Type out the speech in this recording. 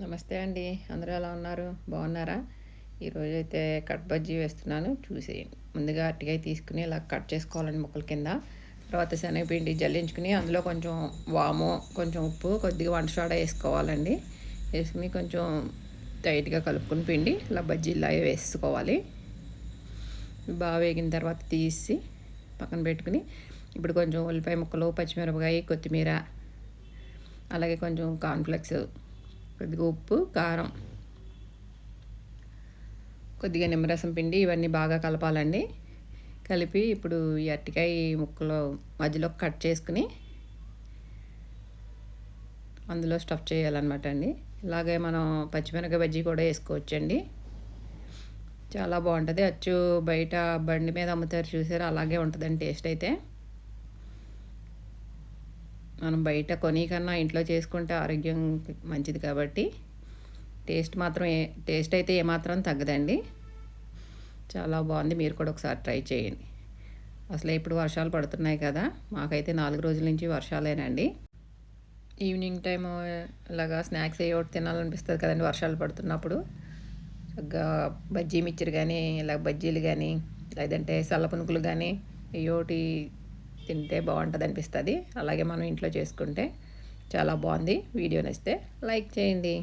నమస్తే అండి. అందరూ ఎలా ఉన్నారు? బాగున్నారా? ఈరోజు అయితే కట్ బజ్జీ వేస్తున్నాను. చూసేయండి. ముందుగా అట్టిగా తీసుకుని ఇలా కట్ చేసుకోవాలండి ముక్కల కింద. తర్వాత శనగపిండి జల్లించుకుని అందులో కొంచెం వాము కొంచెం ఉప్పు కొద్దిగా వంట సోడా వేసుకోవాలండి. వేసుకుని కొంచెం టైట్గా కలుపుకుని పిండి ఇలా బజ్జీలా వేసుకోవాలి. బాగా వేగిన తర్వాత తీసి పక్కన పెట్టుకుని ఇప్పుడు కొంచెం ఉల్లిపాయ ముక్కలు పచ్చిమిరపకాయ కొత్తిమీర అలాగే కొంచెం కార్న్ఫ్లెక్స్ కొద్దిగా ఉప్పు కారం. కొద్దిగా నిమ్మరసం పిండి ఇవన్నీ బాగా కలపాలండి. కలిపి ఇప్పుడు ఈ అరటికాయ ముక్కలు మధ్యలో కట్ చేసుకుని అందులో స్టఫ్ చేయాలన్నమాట అండి. ఇలాగే మనం పచ్చిమిరపకాయ బజ్జీ కూడా వేసుకోవచ్చండి. చాలా బాగుంటుంది. అచ్చు బయట బండి మీద అమ్ముతారు చూసారు? అలాగే ఉంటుందండి టేస్ట్ అయితే. మనం బయట కొని కన్నా ఇంట్లో చేసుకుంటే ఆరోగ్యం మంచిది కాబట్టి టేస్ట్ మాత్రం ఏ టేస్ట్ అయితే ఏమాత్రం తగ్గదండి. చాలా బాగుంది. మీరు కూడా ఒకసారి ట్రై చేయండి. అసలు ఇప్పుడు వర్షాలు పడుతున్నాయి కదా. మాకైతే నాలుగు రోజుల నుంచి వర్షాలేనండి. ఈవినింగ్ టైము ఇలాగా స్నాక్స్ ఏ ఒకటి తినాలనిపిస్తుంది కదండి వర్షాలు పడుతున్నప్పుడు. చక్కగా బజ్జీ మిక్చర్ కానీ ఇలా బజ్జీలు కానీ లేదంటే సల్ల పునుకులు కానీ ఏ ఒకటి తింటే బాగుంటుంది అనిపిస్తుంది అలాగే మనం ఇంట్లో చేసుకుంటే చాలా బాగుంది. వీడియో నచ్చితే లైక్ చేయండి.